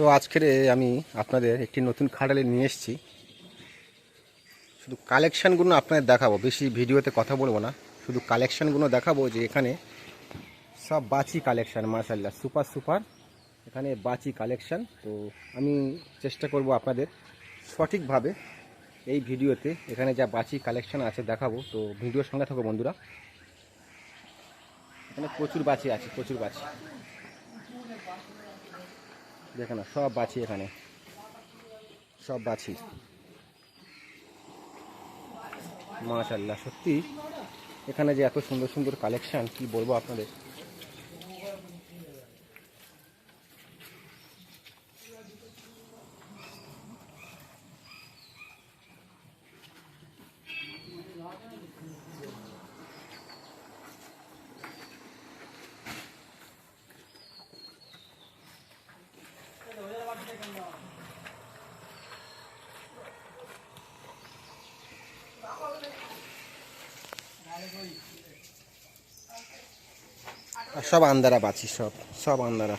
তো আজকের আমি আপনাদের একটি নতুন খাটালে নিয়ে এসেছি। শুধু কালেকশানগুলো আপনাদের দেখাবো, বেশি ভিডিওতে কথা বলব না। শুধু কালেকশানগুলো দেখাবো যে এখানে সব বাচি কালেকশান মাশাল্লাহ সুপার সুপার। এখানে বাচি কালেকশান। তো আমি চেষ্টা করব আপনাদের সঠিকভাবে এই ভিডিওতে এখানে যা বাচি কালেকশান আছে দেখাবো। তো ভিডিওর সঙ্গে থাকো বন্ধুরা। এখানে প্রচুর বাচি আছে, প্রচুর বাচি। দেখে না, সব বাছি এখানে। সব বাছি। মাশাল্লাহ সত্যি? এখানে যে এত সুন্দর সুন্দর কালেকশান কি বলব আপনাদের? সব আন্দারা বাছি, সব সব আন্দারা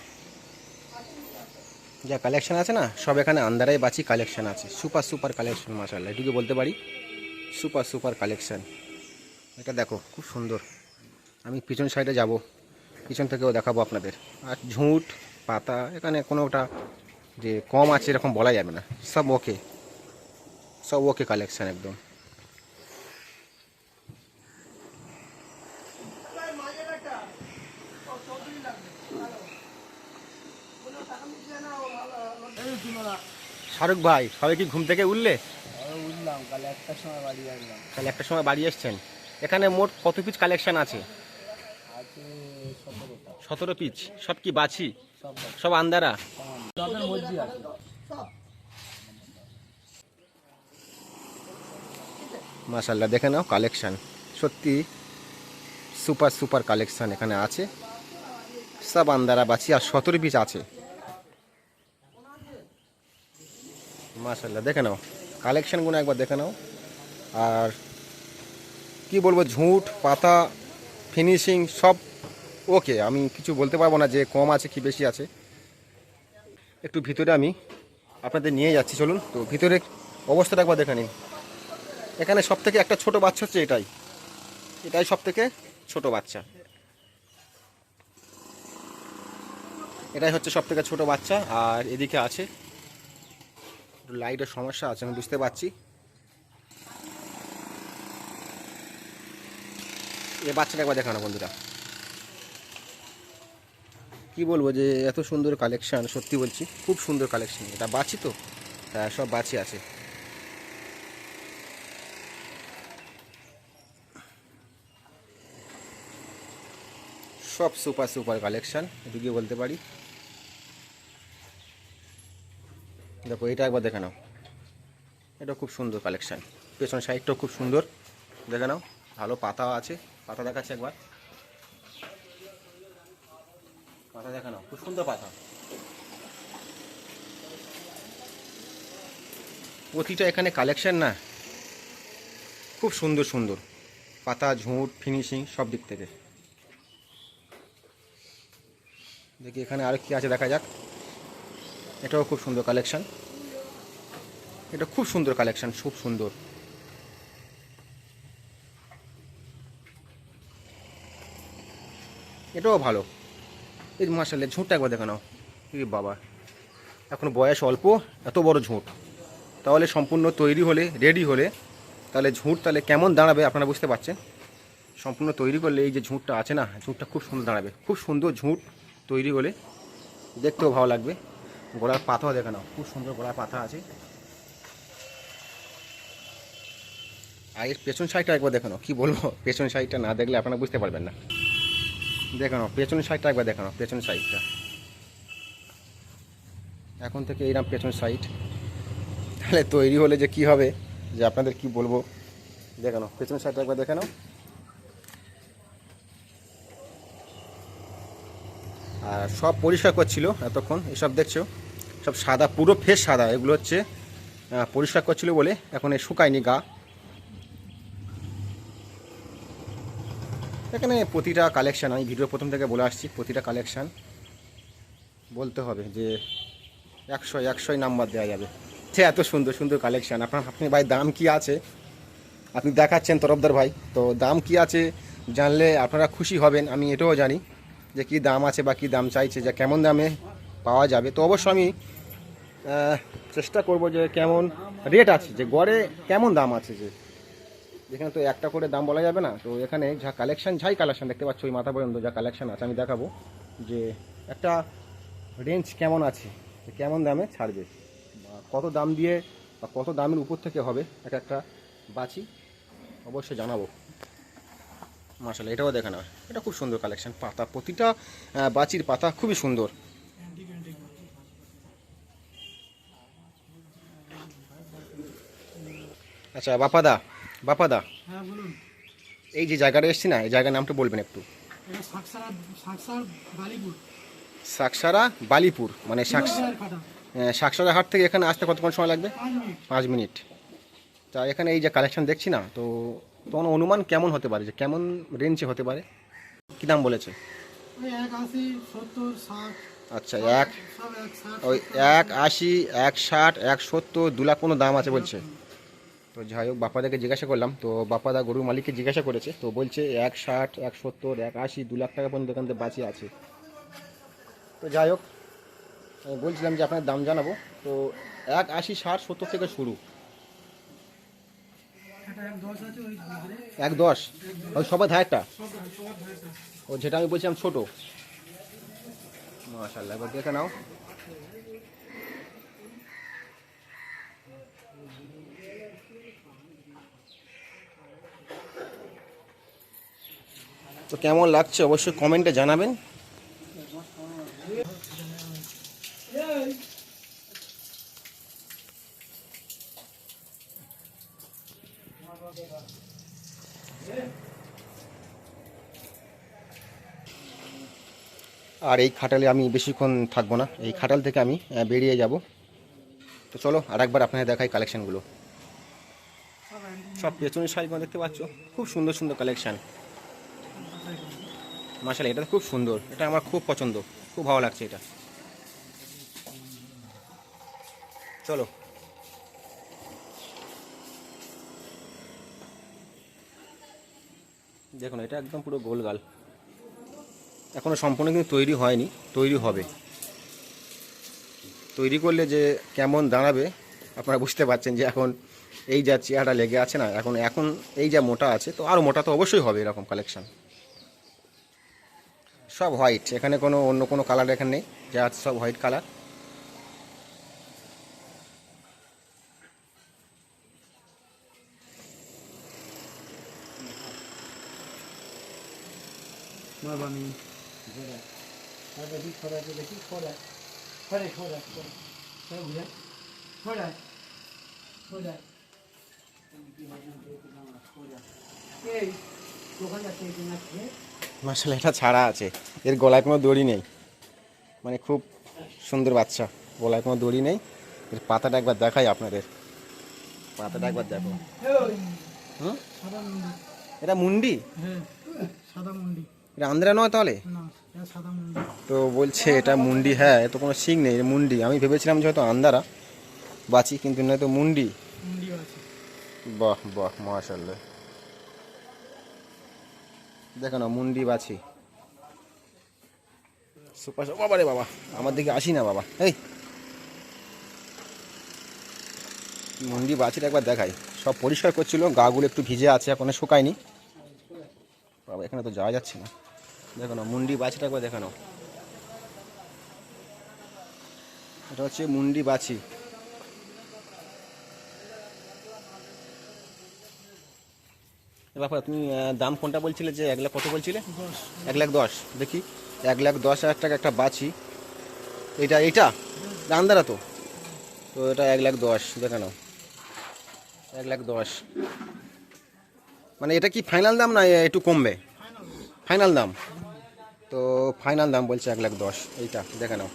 যা কালেকশন আছে না, সব এখানে আন্দারাই বাছি কালেকশন আছে। সুপার সুপার কালেকশন মাসাল্লাহ এটুকু বলতে পারি, সুপার সুপার কালেকশন এটা দেখো, খুব সুন্দর। আমি পিছন সাইডে যাব, পিছন থেকেও দেখাবো আপনাদের। আর ঝুঁট, পাতা, এখানে কোনোটা যে কম আছে এরকম বলা যাবে না। সব ওকে সব ওকে কালেকশন একদম। শাহরুখ ভাই সবাই কি ঘুম থেকে উঠলে? উঠলাম কাল একটার সময় বাড়ি আসলাম। তাহলে একটা সময় বাড়ি এসছেন। এখানে মোট কত পিস কালেকশন আছে? সতেরো পিস সব কি বাছি? সব আন্দারা মাশাল্লাহ দেখে নাও কালেকশন সত্যি সুপার সুপার কালেকশন এখানে আছে। সব আন্দারা বাছি আর সতেরো পিস আছে। মাশাল্লাহ দেখে নাও। কালেকশানগুলো একবার দেখে নাও। আর কি বলব, ঝুঁট, পাতা ফিনিশিং সব ওকে আমি কিছু বলতে পারব না যে কম আছে কি বেশি আছে। একটু ভিতরে আমি আপনাদের নিয়ে যাচ্ছি, চলুন। তো ভিতরে অবস্থাটা একবার দেখে নিন। এখানে সব থেকে একটা ছোট বাচ্চা হচ্ছে এটাই। এটাই সব থেকে ছোট বাচ্চা। এটাই হচ্ছে সব থেকে ছোট বাচ্চা। আর এদিকে আছে একটু লাইটের সমস্যা আছে, আমি বুঝতে পারছি। এ বাচ্চাটা একবার দেখানো বন্ধুরা। কি বলব যে, এত সুন্দর কালেকশান সত্যি বলছি, খুব সুন্দর কালেকশান এটা বাছি তো? হ্যাঁ সব বাছি আছে। সব সুপার সুপার কালেকশন এদিকে বলতে পারি। দেখো, এটা একবার দেখে নাও। এটা খুব সুন্দর কালেকশন পেছন সাইডটাও খুব সুন্দর। দেখে নাও, ভালো পাতা আছে। পাতা দেখাচ্ছে একবার। পাতা দেখে নাও, খুব সুন্দর পাতা। প্রতিটা এখানে কালেকশন না, খুব সুন্দর সুন্দর। পাতা, ঝুঁট ফিনিশিং সব দিক থেকে। দেখি এখানে আর কি আছে, দেখা যাক। এটাও খুব সুন্দর কালেকশান এটা খুব সুন্দর কালেকশান খুব সুন্দর। এটাও ভালো। এই মাসালে ঝুঁটটা একবার দেখে নাও। এই বাবা, এখন বয়স অল্প, এত বড় ঝুঁট। তাহলে সম্পূর্ণ তৈরি হলে রেডি হলে, তাহলে ঝুঁট তাহলে কেমন দাঁড়াবে আপনারা বুঝতে পারছেন? সম্পূর্ণ তৈরি করলে এই যে ঝুঁটটা আছে না, ঝুঁটটা খুব সুন্দর দাঁড়াবে। খুব সুন্দর ঝুঁট তৈরি হলে দেখতেও ভালো লাগবে। গোড়ার পাতাও দেখে নাও, খুব সুন্দর গোড়ার পাতা আছে। আর এর পেছন সাইডটা একবার দেখে নাও, কী বলব? পেছন সাইডটা না দেখলে আপনারা বুঝতে পারবেন না। দেখে নাও, পেছন সাইডটা একবার দেখে নাও, পেছন সাইডটা। এখন থেকে এইরকম পেছন সাইড। তাহলে তৈরি হলে যে কি হবে, যে আপনাদের কি বলব? দেখে নাও, পেছন সাইডটা একবার দেখে নাও। আর সব পরিষ্কার করছিল এতক্ষণ, এসব দেখছ? সব সাদা, পুরো ফেস সাদা। এগুলো হচ্ছে পরিষ্কার করছিল বলে এখন এ শুকায়নি গা। এখানে প্রতিটা কালেকশান আমি ভিডিও প্রথম থেকে বলে আসছি, প্রতিটা কালেকশান বলতে হবে যে একশো, একশোই নাম্বার দেওয়া যাবে। সে এত সুন্দর সুন্দর কালেকশান আপনার, আপনি ভাই, দাম কি আছে? আপনি দেখাচ্ছেন তরফদার ভাই, তো দাম কি আছে জানলে আপনারা খুশি হবেন, আমি এটাও জানি যে কি দাম আছে বা কি দাম চাইছে, যে কেমন দামে পাওয়া যাবে। তো অবশ্য আমি চেষ্টা করব যে কেমন রেট আছে, যে গড়ে কেমন দাম আছে যে। এখানে তো একটা করে দাম বলা যাবে না, তো এখানে যা কালেকশন যাই কালেকশান দেখতে পাচ্ছ, ওই মাথা পর্যন্ত যা কালেকশান আছে, আমি দেখাবো যে একটা রেঞ্জ কেমন আছে কেমন দামে ছাড়বে কত দাম দিয়ে বা কত দামের উপর থেকে হবে এক একটা বাছি অবশ্যই জানাব। মার্শাল এটাও দেখে না এটা খুব সুন্দর কালেকশান পাতা, প্রতিটা বাচির পাতা খুবই সুন্দর। আচ্ছা বাপাদা বাপাদা। হ্যাঁ বলুন। এই যে জায়গাটা এসছি না এই জায়গার নামটা বলবেন একটু। সাকসারা বালিপুর। মানে কিলোমিটার সাকসারা হাট থেকে এখানে আসতে কতক্ষণ সময় লাগবে? পাঁচ মিনিট। তা এখানে এই যে কালেকশন দেখছি না তো তোমার অনুমান কেমন হতে পারে? যে কেমন রেঞ্জে হতে পারে? কী দাম বলেছে? আচ্ছা এক ওই এক আশি এক ষাট এক সত্তর দু লাখ কোনো দাম আছে বলছে। তো যাই হোক বাপাদাকে জিজ্ঞাসা করলাম, তো বাপাদা গরুর মালিককে জিজ্ঞাসা করেছে, তো বলছে এক ষাট, এক সত্তর, এক আশি, দু লাখ টাকা পর্যন্ত এখান থেকে বাঁচিয়ে আছে। তো যাই হোক বলছিলাম যে আপনার দাম জানাব, তো এক আশি, ষাট, সত্তর থেকে শুরু। এক দশ? ওই সবার ধারটা ও, যেটা আমি বলছিলাম ছোটো। মাশাল্লাহ এবার দেখে নাও। তো কেমন লাগছে অবশ্যই কমেন্টে জানাবেন। আর এই খাটালে আমি বেশিক্ষণ থাকব না, এই খাটাল থেকে আমি বেরিয়ে যাব। তো চলো আর একবার আপনাদের দেখাই কালেকশানগুলো সব পেছনের শাড়িগুলো দেখতে পাচ্ছ? খুব সুন্দর সুন্দর কালেকশান মাসাল এটা খুব সুন্দর। এটা আমার খুব পছন্দ। খুব ভালো লাগছে এটা। চলো। দেখুন, এটা একদম পুরো গোলগাল। এখনও সম্পূর্ণ কিন্তু তৈরি হয়নি, তৈরি হবে। তৈরি করলে যে কেমন দাঁড়াবে, আপনারা বুঝতে পারছেন যে এখন এই যা চেয়ারটা লেগে আছে না, এখন এখন এই যা মোটা আছে, তো আরও মোটা তো অবশ্যই হবে এরকম কালেকশন সব হোয়াইট এখানে কোনো অন্য কোনো কালার এখানে নেই যা আছে সব হোয়াইট কালার এই দোকান আছে মাসাল এটা ছাড়া আছে। এর গলায় কোনো দড়ি নেই। মানে খুব সুন্দর বাচ্চা গলায় কোনো দড়ি নেই। এর পাতাটা একবার দেখাই আপনাদের। পাতাটা একবার দেখো। এটা মুন্ডি? এটা আন্দ্রা নয় তাহলে? তো বলছে এটা মুন্ডি হ্যাঁ এ তো কোনো শিং নেই মুন্ডি। আমি ভেবেছিলাম যে হয়তো আন্দারা বাঁচি কিন্তু না তো মুন্ডি। বাহ বাহ মাশাল্লাহ দেখো না মুন্ডি বাছি। সুপার বাবা রে বাবা। আমার দিকে আসি না বাবা। এই। মুন্ডি বাছিটা একবার দেখাই। সব পরিষ্কার করছিল গাগুলো একটু ভিজে আছে এখনও শুকায়নি। বাবা এখানে তো যাওয়া যাচ্ছে না। দেখো না মুন্ডি বাছিটা একবার দেখানো। এটা হচ্ছে মুন্ডি বাছি। বাবা তুমি দাম কোনটা বলছিলে যে এক লাখ কত বলছিলে? এক লাখ দশ। দেখি এক লাখ দশ হাজার টাকা একটা বাছি। এটা এটা আন্দারা তো? তো এটা এক লাখ দশ দেখে নাও। এক লাখ দশ। মানে এটা কি ফাইনাল দাম না একটু কমবে? ফাইনাল ফাইনাল দাম। তো ফাইনাল দাম বলছে এক লাখ দশ এইটা দেখে নাও।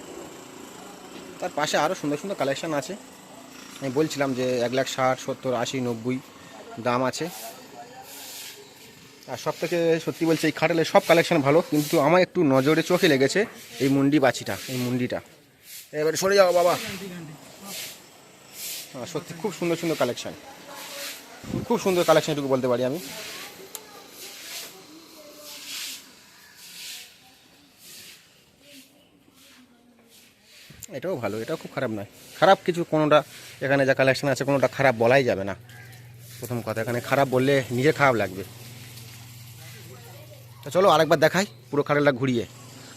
তার পাশে আরও সুন্দর সুন্দর কালেকশান আছে। আমি বলছিলাম যে এক লাখ ষাট সত্তর আশি নব্বই দাম আছে। আর সব থেকে সত্যি বলছে এই খাটালের সব কালেকশন ভালো কিন্তু আমার একটু নজরে চোখে লেগেছে এই মুন্ডি বাছিটা এই মুন্ডিটা। এবারে সরে যাও বাবা। হ্যাঁ, সত্যি খুব সুন্দর সুন্দর কালেকশন খুব সুন্দর কালেকশন এটুকু বলতে পারি আমি। এটাও ভালো এটাও খুব খারাপ নয়। খারাপ কিছু কোনোটা এখানে যা কালেকশন আছে কোনোটা খারাপ বলাই যাবে না। প্রথম কথা এখানে খারাপ বললে নিজের খারাপ লাগবে। তো চলো আরেকবার দেখাই, পুরো খাড়ালটা ঘুরিয়ে।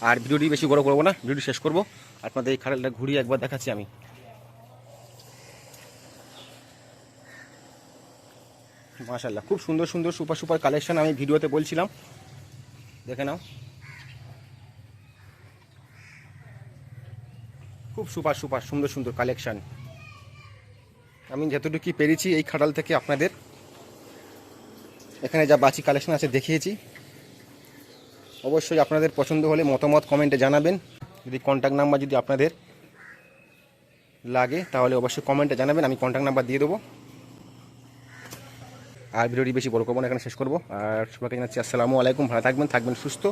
আর ভিডিওটি বেশি বড় করব না, ভিডিওটি শেষ করব। আপনাদের এই খাড়ালটা ঘুরিয়ে একবার দেখাচ্ছি আমি। মাশাল্লাহ খুব সুন্দর সুন্দর সুপার সুপার কালেকশন আমি ভিডিওতে বলছিলাম। দেখে নাও। খুব সুপার সুপার, সুন্দর সুন্দর কালেকশন। আমি যতটুকু পেরেছি এই খাটাল থেকে আপনাদের। এখানে যা বাচি কালেকশন আছে দেখিয়েছি। অবশ্যই আপনাদের পছন্দ হলে মতামত কমেন্টে জানাবেন। যদি কন্ট্যাক্ট নাম্বার যদি আপনাদের লাগে, তাহলে অবশ্যই কমেন্টে জানাবেন। আমি কন্ট্যাক্ট নাম্বার দিয়ে দেবো। আর ভিডিওটি বেশি বড় করব এখানে শেষ করব। আর সবাইকে জানাচ্ছি আসসালামু আলাইকুম। ভালো থাকবেন থাকবেন সুস্থ।